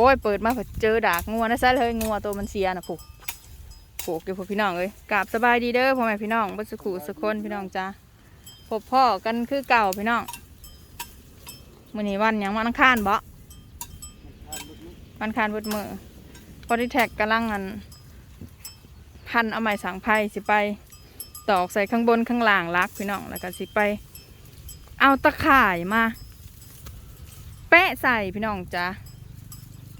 อ้ยเปิดมาเพิ่นเจอดากงัวนะซะเลยงัวตัวมันเสียนะผูกผูกอยู่พวกพี่น้องเอ้ยกราบสบายดีเด้อพ่อแม่พี่น้องบ่สุขุสุคนพี่น้องจ้าพบพ่อกันคือเก่าพี่น้องมื้อนี้วันยังวันอังคารบ่วันอังคารบดมือพอดีแท็กกำลังอัน พันเอาไม้สังไพ่สิไป ตอกใส่ข้างบนข้างล่างลักพี่น้องแล้วก็สิไป เอาตะข่ายมา แปะใส่พี่น้องจ้า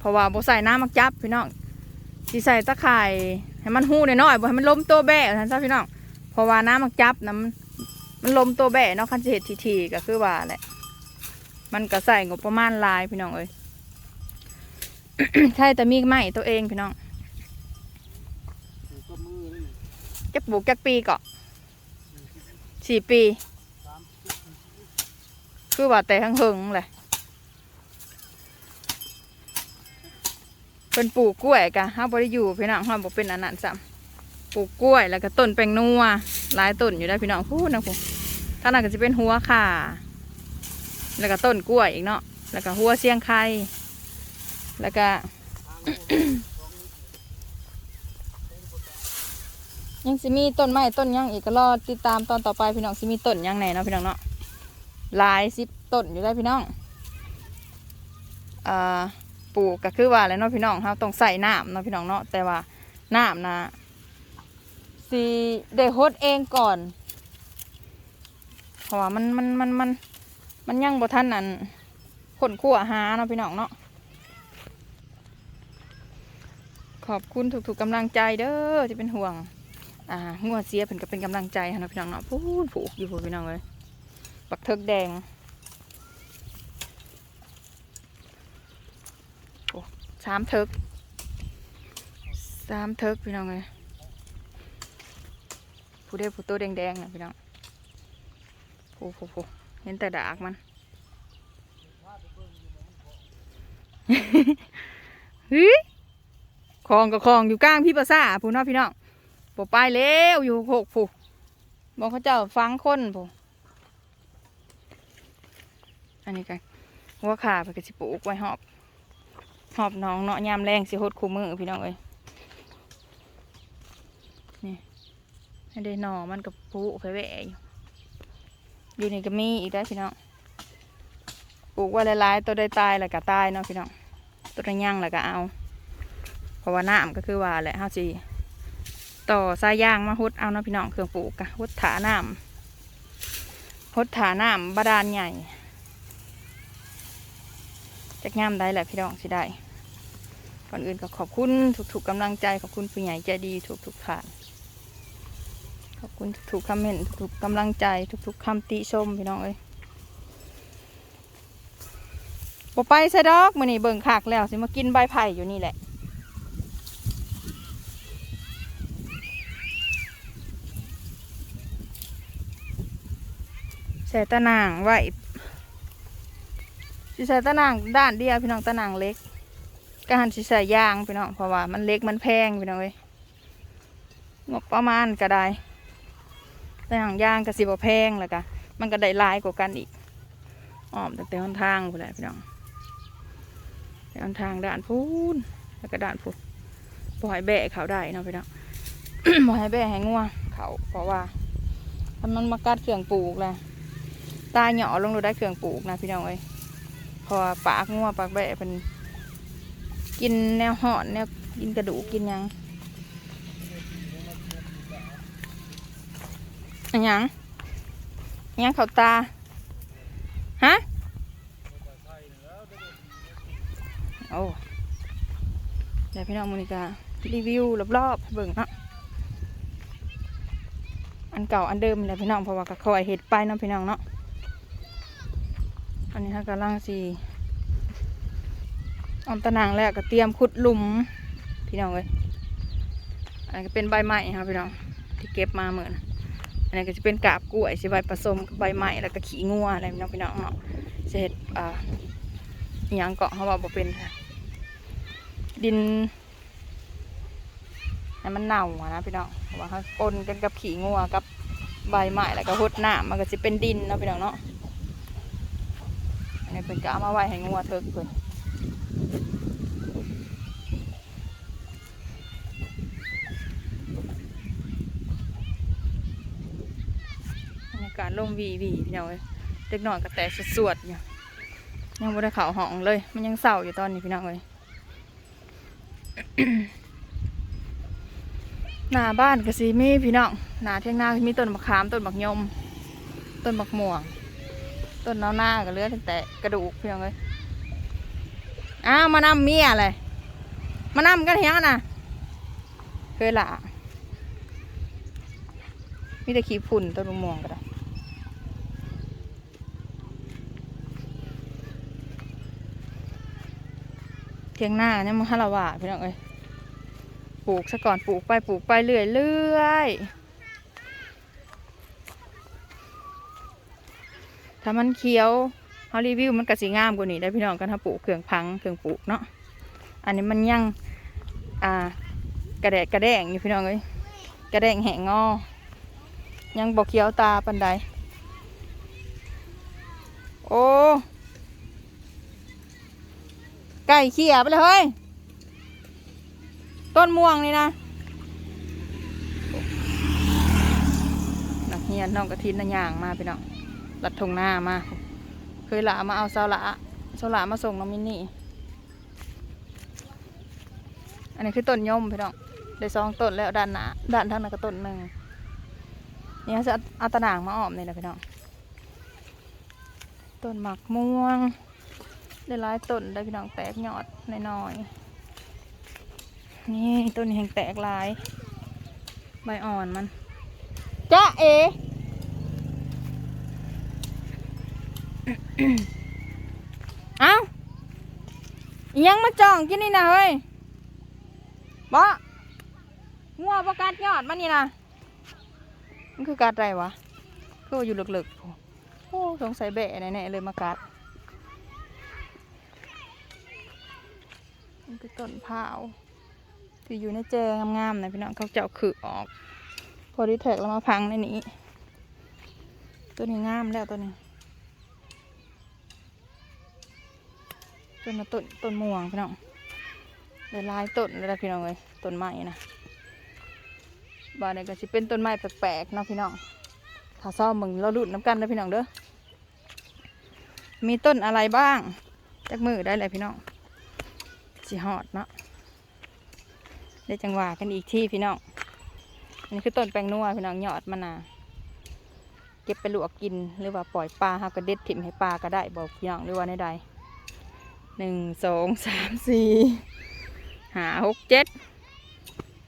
เพราะว่าบ่ใส่น้ำมักจับพี่น้องสิใส่ตะข่ายให้มันหู้หน่อยๆบ่ให้มันล้มตัวแบะท่านซะพี่น้องเพราะว่าน้ำมักจับนะมันมันล้มตัวแบะเนาะคันเฮ็ดทีๆก็คือว่าแหละมันก็ใส่งบประมาณลายพี่น้องเอ้ยใช่แต่มีไม้ตัวเองพี่น้องก็มือนี่จักปลูกจักปีก็สี่ปี คือว่าแต่ทั้งหึงเลย เป็นปลูกกล้วยกะห้าบริอยู่พี่น้องห้าบอกเป็นอันนั้นซ้ำปลูกกล้วยแล้วก็ต้นแปงนัวหลายต้นอยู่ได้พี่น้องพูดนะผมท่างนั้นก็จะเป็นหัวข่าแล้วก็ต้นกล้วยอีกเนาะแล้วก็หัวเสียงไข่แล้วก็ยังสิมีต้นไม้ต้นยังอีกก็รอติดตามตอนต่อไปพี่น้องสิมีต้นยังไหนเนาะพี่น้องเนาะหลายสิบต้นอยู่ได้พี่น้องอ่า ปลูกก็คือว่าอะไรเนาะพี่น้องครับต้องใส่น้ำเนาะพี่น้องเนาะแต่ว่าน้ำนะสิได้ฮดเองก่อนเพราะว่ามันมันมันมันมันยังบ่ทันนั่นคนขั้วหาเนาะพี่น้องเนาะขอบคุณทุกๆกำลังใจเด้อที่เป็นห่วง อ่างัวเสียเพิ่นก็เป็นกำลังใจให้นะพี่น้องเนาะพูดผูกอยู่พี่น้องเลยปักเทิกแดงโอ้ สามเทิกสามเทิกพี่น้องเลยผู้เด้ผู้ตัวแดงๆนะพี่น้องผู้ผู้ผู้เห็นแต่ดากมันฮ้ยคลองกับคลองอยู่กลางพี่ภาษาผู้น้องพี่น้องปไปแล้วอยู่หกผู้บอกเขาเจ้าฟังคนผู้อันนี้กันหัวขาไปกระสิปลูกไว้หอบ หอบน้องเนาะยามแรงสิหดคู่มือพี่น้องเอ้ยนี่ให้ได้หน่อมันกับปูไปแหวะอยู่อยู่นี่ก็มีอีกได้พี่น้องปลูกว่าหลายๆตัวได้ตายแล้วก็ตายเนาะพี่น้องตัวได้ย่างแล้วก็เอาเพราะว่าน้ำก็คือว่าแหละเฮาสิต่อสายยางมาฮดเอาเนาะพี่น้องเครื่องปลูกกะฮดถาน้ำฮดถาน้ำบาดาลใหญ่ จากงามได้แหละพี่น้องสิได้ก่อนอื่นก็ขอบคุณทุกๆกำลังใจขอบคุณผู้ใหญ่ใจดีทุกๆท่านขอบคุณทุกๆคอมเมนต์ทุกๆกำลังใจทุกๆคำติชมพี่น้องเอ้ยบ่ไปใส่ดอกมื้อนี้เบิ่งคักแล้วสิมากินใบไผ่อยู่นี่แหละใส่ตะนางไว้ สิใส่ตะนางด้านเดียวพี่น้องตะนางเล็กก็หันสิใส่ยางพี่น้องเพราะว่ามันเล็กมันแพงพี่น้องเอ้ยงบประมาณก็ได้ตะนางยางก็สิบ่แพงแล้วก็มันก็ได้ลายกว่ากันอีกอ้อมตั้งแต่หนทางพู้นแหละพี่น้องแต่หนทางด้านพูนแล้วก็ด้านพูนบ่ให้แบะเขาได้เนาะพี่น้องบ่ให้แบะให้งัวเขาเพราะว่าถ้ามันมากัดเครื่องปลูกแหละตาเหยาะลงดูได้เครื่องปลูกนะพี่น้องเอ้ย พอปากงัวปากแบะเป็นกินแนวหอนแนวกินกระดูกกินยังอันยังยังเขาตาฮะโอ้เดี๋ยวพี่น้องมูนิการีวิวรอบๆเบิ่งเนาะอันเก่าอันเดิมแหละพี่น้องเพราะว่าก็คอยเห็ดไปเนาะพี่น้องเนาะอันนี้ฮะกำลังสี ออมตะนางแล้วก็เตรียมขุดหลุม พี่น้องเลยอันนี้ก็เป็นใบไม้ครับพี่น้องที่เก็บมาเหมือนอันนี้ก็จะเป็นกาบกล้วยสิใบผสมกับใบไม้แล้วก็ขี้งัวอะไรพี่น้องพี่น้องเนาะจะเห็ดอ่าอย่างเกาะเขาบอกบ่าเป็น ดินให้มันเน่าอะนะพี่น้องว่าเขาปนกันกับขี้งัวกับใบไม้แล้วก็หดหน้ำมันก็จะเป็นดินนะพี่น้องเนาะอันนี้เพิ่นก็เอามาไว้ให้งัวเถิกเพิ่นากาศ ลมวีวีพี่น้องเอ้ยเด็กน้อยก็แต่สวดๆอยู่ยังบ่ได้เข่าห้องเลย มันยังเศร้าอยู่ตอนนี้พี่น้องเอ้ยหน้าบ้านก็สิมีพี่น้องหน้าเที่ยงนามีต้นมะขามต้นบักยม ต้นบักม่วง ต้นน้าหน้าก็เหลือแต่กระดูกพี่น้องเอ้ยอ้าวมานำเมียอะไรมานำกันเฮียนะเคยละมีแต่ขี้ฝุ่นต้นมะม่วงก็ได้ ทียงหน้าเนี่ยมันฮาละวาพี่น้องเอ้ยปลูกซะก่อนปลูกไปปลูกไปเรื่อยเรื่อยถ้ามันเขียวเขารีวิวมันก็สีงามกว่านี้ได้พี่น้องกันถ้าปลูกเครื่องพังเครื่องปลูกเนาะอันนี้มันยังอ่ากระแดดกระแดงอยู่พี่น้องเอ้ยกระแดงแหงงอ ยังบอกเขียวตาปันใดโอ้ ไก่เขี่ยไปเลยเฮ้ย ต้นม่วงนี่นะนักเฮียนน้องกระทินนะย่างมาพี่น้องลัดทงหน้ามา เคยละมาเอาเสาละเสาละมาส่งน้องมินนี่ อันนี้คือต้นย่มพี่น้อง ได้สองต้นแล้วด้านหน้าด้านทางนั้นก็ต้นหนึ่งนี่เขาจะเอาตะหนางมาอ้อมนี่แหละพี่น้อง ต้นหมักม่วง ได้หลายต้นได้พี่น้องแตกยอดน้อยๆนี่ต้นนี้แห่งแตกหลาย ใบอ่อนมันจ้าเอเอ้าอิหยังมาจ่องกินนี่นะเฮ้ยบ่งัวประกาศยอดมันนี่นะมันคือการอะไรวะ คือว่าอยู่เลึกๆ โอ้สงสัยแบะแน่ๆเลยมากัด นคือต้นพร้าวที่อยู่ในเจงามๆนะพี่น้องเขาเจาะขือออก พอดีแท็กแล้วมาพังในนี้ ตัวนี้งามแล้วตัวนี้ต้นมาต้นต้นม่วงพี่น้องได้หลายต้นเลยพี่น้องเลยต้นไม้นะบ้านนี้ก็จะเป็นต้นไม้แปลกๆเนาะพี่น้องถ้าซ่อมมึงเราดุดน้ำกันนะพี่น้องเด้อมีต้นอะไรบ้างจักมือได้เลยพี่น้อง สีหอดเนาะได้จังหวะกันอีกที่พี่น้องอันนี้คือต้นแปงนัวพี่น้องหยอดมะนาเก็บไปลวกกินหรือว่าปล่อยปลาหากระเด็ดถิ่มให้ปลาก็ได้บอกพี่น้องหรือว่าในใดหนึ่งสองสามสี่หาหกเจ็ด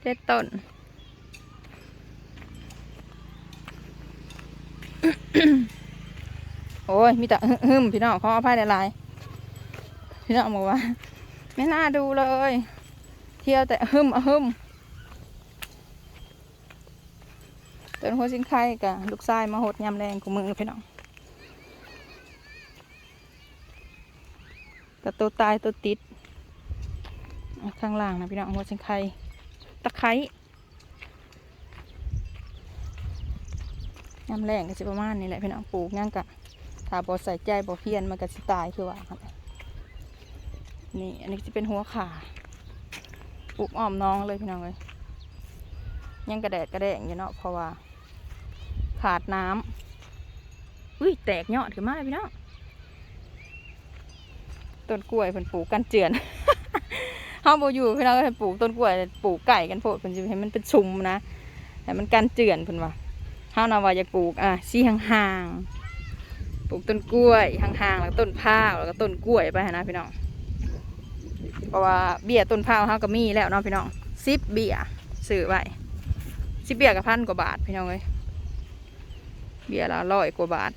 เจ็ดต้นโอ้ยมีแต่หึมพี่น้องขออภัยหลายๆพี่น้องบอกว่า ไม่น่าดูเลย เที่ยวแต่หึมอะหึมต้นหัวสิงไข่กับลูกทรายมาหดยำแรงของมือพี่น้องกับตัวตายตัวติด ข้างล่างนะพี่น้องหัวสิงไข่ตะไคร้ยำแรงก็จะประมาณนี้แหละพี่น้องปลูกย่างกะถ้าบอใส่ใจบอเพียนมันก็สิตายคือว่าครับ นี่อันนี้จะเป็นหัวขาปลูกอ้อมน้องเลยพี่น้องเลยยังกระแดดกระแดงอยู่เนาะเพราะว่า ขาดน้ำอุ้ยแตกยอดขึ้นมาเลยพี่น้องต้นกล้วยเพิ่นปลูกกันเจือนเฮาบ่อยู่พี่น้องก็เพิ่นปลูกต้นกล้วยปลูกไก่กันโพดเพิ่นสิให้มันเป็นชุมนะให้มันกันเจือนเพิ่นว่าเฮาน่ะว่าอยากปลูกอะซี่ห่างๆปลูกต้นกล้วยห่างๆแล้วก็ต้นพร้าแล้วก็ต้นกล้วยไปนะพี่น้อง เพราะว่าเบี้ยต้นพร้าวเขาก็มีแล้วเนาะพี่น้องสิบเบี้ยซื้อไว้สิบเบี้ยกับพันกว่าบาทพี่น้องเลยเบี้ยละร้อยกว่าบาท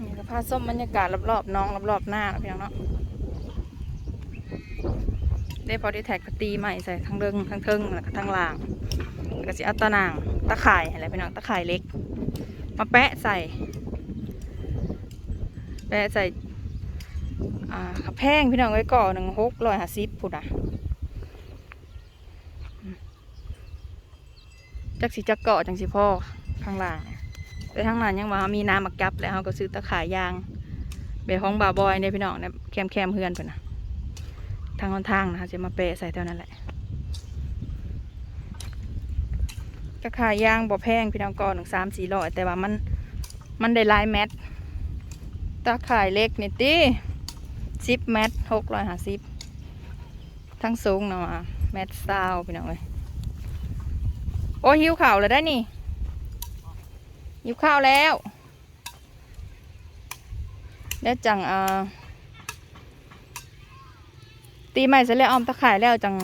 นี่ก็พาส้มบรรยากาศรอบๆน้องรอบๆหน้าพี่น้องเนาะได้พอได้แท็กตีใหม่ใส่ทั้งเริงทั้งเทิงแล้วก็ทั้งล่างแล้วก็สิเอาตะนางตะข่ายอะไรพี่น้องตะข่ายเล็ก มาแปะใส่ แปะใส่ อ่าแพงพี่น้องไว้ก่อหนึ่งหกร้อยห้าสิบพุ่นอะจักสิจักเกาะจังสิพ่อข้างล่างแต่ข้างล่างยังว่ามีน้ำมักจับแล้วเขาก็ซื้อตะขายยางแบบของบาบอยเนี่ยพี่น้องเนี่ยแคมแคมเพื่อนเพิ่นนะทางคนทางนะคะจะมาเปะใส่เท่านั้นแหละก็ขายยางบ่แพงพี่น้องก่อหนึ่งสามสี่ร้อยแต่ว่ามันมันได้ลายแมตต์ตาข่ายเล็กนี่ติ สิบแมตหกร้อยห้าสิบทั้งสูงเนาะแมตซาวพี่น้องเลยโอ้หิวข่าวแล้วได้นี่หิวข้าวแล้วแล้วจังเอ่อตีใหม่เสร็จแล้วออมตะข่ายแล้วจัง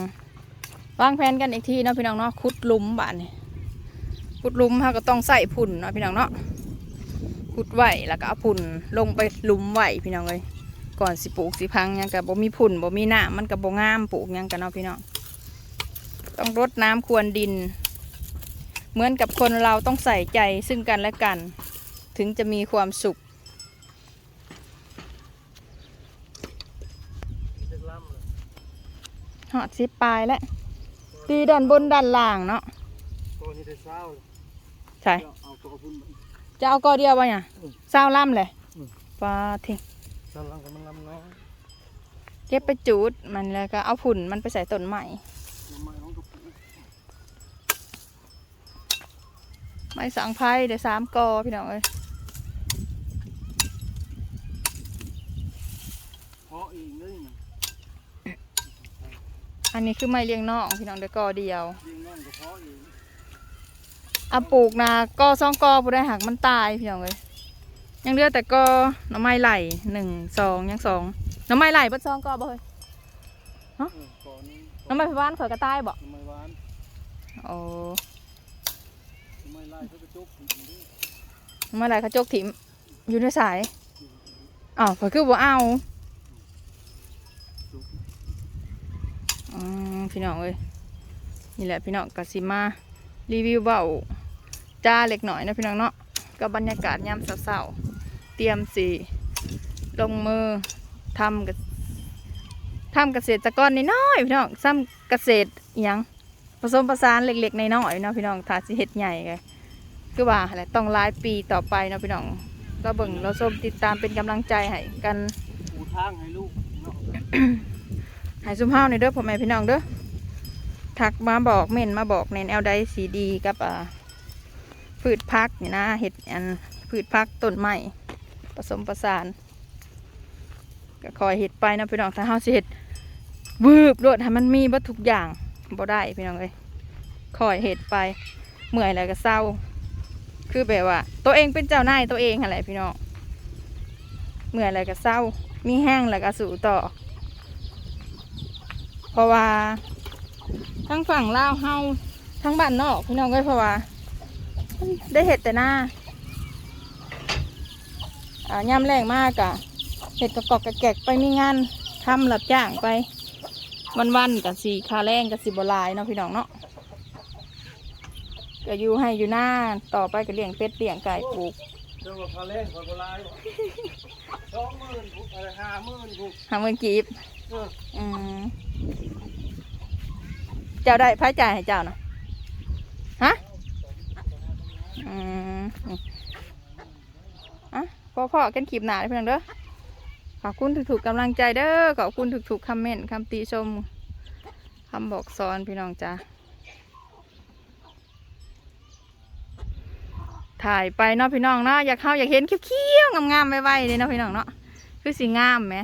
วางแผนกันอีกทีเนาะพี่น้องเนาะขุดลุมบ้านนี่ขุดลุมเราก็ต้องใส่พุ่นเนาะพี่น้องเนาะขุดไหวแล้วก็เอาพุ่นลงไปลุมไหวพี่น้องเลย ก่อนสิปลูกสิพังหยังกับบ่มีพุ่นบ่มีน้ำมันกับบ่งามปลูกหยังกันเนาะพี่น้องต้องรดน้ำควรดิน เหมือนกับคนเราต้องใส่ใจซึ่งกันและกัน ถึงจะมีความสุขเด็กล่ำเลยหอดสิปลายแล้วตีด้านบนด้านล่างเนาะตัวนี้ได้เศร้าใช่เอาตัวพุ่นมาจะเอากอเดียววะเนี่ยอืมเศร้าล่ำเลยอืมปลาทิ้ง เศร้าล่ำกับมันล่ำน้อยเก็บไปจูดมันแล้วก็เอาผุ่นมันไปใส่ต้นใหม่น้ำมันของกระปุกไม้สังไพ่เดี๋ยวสามกอพี่น้องเอ้ยเพาะเองเลยนะอันนี้คือไม้เลี้ยงนอกพี่น้องเดี๋ยวกอเดียว ยิงน้องก็เพาะเองเอาปลูกนากอสองกอผู้ได้หักมันตายพี่น้องเอ้ย ยังเหลือแต่กอหน่อไม้ไหลหนึ่งสองยังสองหน่อไม้ไหลเบิดสองกอบ่เฮ้ยเออก่อนนี้หน่อไม้พะวานข่อยกระต่ายบ่ทำไมหวานโอ้ทำไมไล่เขากระจกถึงนี้หน่อไม้ไหลเขาจกถิ่มอยู่ในสายอ้าวข่อยคือบ่เอาอืมพี่น้องเอ้ยนี่แหละพี่น้องกสิมารีวิวเบาจ้าเล็กหน่อยนะพี่น้องเนาะ ก็บรรยากาศยามเศร้าๆเตรียมสีลงมือทำกับทำเกษตรกรน้อยๆพี่น้องซ้ำเกษตรอิหยังผสมผสานเล็กๆน้อยๆเนาะพี่น้องถ้าสิเฮ็ดใหญ่ไงคือว่าแหละต้องหลายปีต่อไปเนาะพี่น้องเราเบิ่งเราส้มติดตามเป็นกำลังใจให้กันปูทางให้ลูกเนาะให้ซุ่มเฮาในอยเด้อพ่อแม่พี่น้องเด้อทักมาบอกเม่นมาบอกในแนวใดสีดีกับอ่า พืชพักนี่นะเห็ดอันพืชพักต้นไม้ผสมประสาน ก็คอยเห็ดไปนะพี่น้องถ้าเฮาสิเห็ดวืบโลดให้มันมีบัทุกอย่างบ่ได้พี่น้องเอ้ยคอยเห็ดไปเมื่อยแล้วก็เศร้า คือแบบว่า ตัวเองเป็นเจ้านายตัวเองอะไรพี่น้องเมื่อยแล้วก็เศร้า มีแห้งแล้วก็สู่ต่อ เพราะว่าทั้งฝั่งลาวเฮาทั้งบ้านนอกพี่น้องก็เพราะว่า ได้เห็ดแต่หน้าอ่ายามแรงมากอะเห็ดกระกอกกระแกกไปมีงานทำหลับจ้างไปวันวันๆกับสีคาแรงกับสีบลายเนาะพี่น้องเนาะก็อยู่ให้อยู่หน้าต่อไปก็เลี้ยงเป็ดเลี้ยงไก่ปลูกเจ้าว่าพาเล่นคอยโบราณสองหมื่นอะไรห้าหมื่นผูกหาเงินกีบเอออืมเจ้าได้พระจ่ายให้เจ้านะฮะ อืมอะพ่อพ่อกันขีบหนาเด้เพื่อนเด้อขอบคุณถูกๆกำลังใจเด้อขอบคุณถูกๆคอมเมนต์คำติชมคำบอกสอนพี่น้องจ้าถ่ายไปเนาะพี่น้องเนาะอยากเข้าอยากเห็นเขี้ยวๆงามๆไวๆเลยเนาะพี่น้องเนาะคือสีงามไหม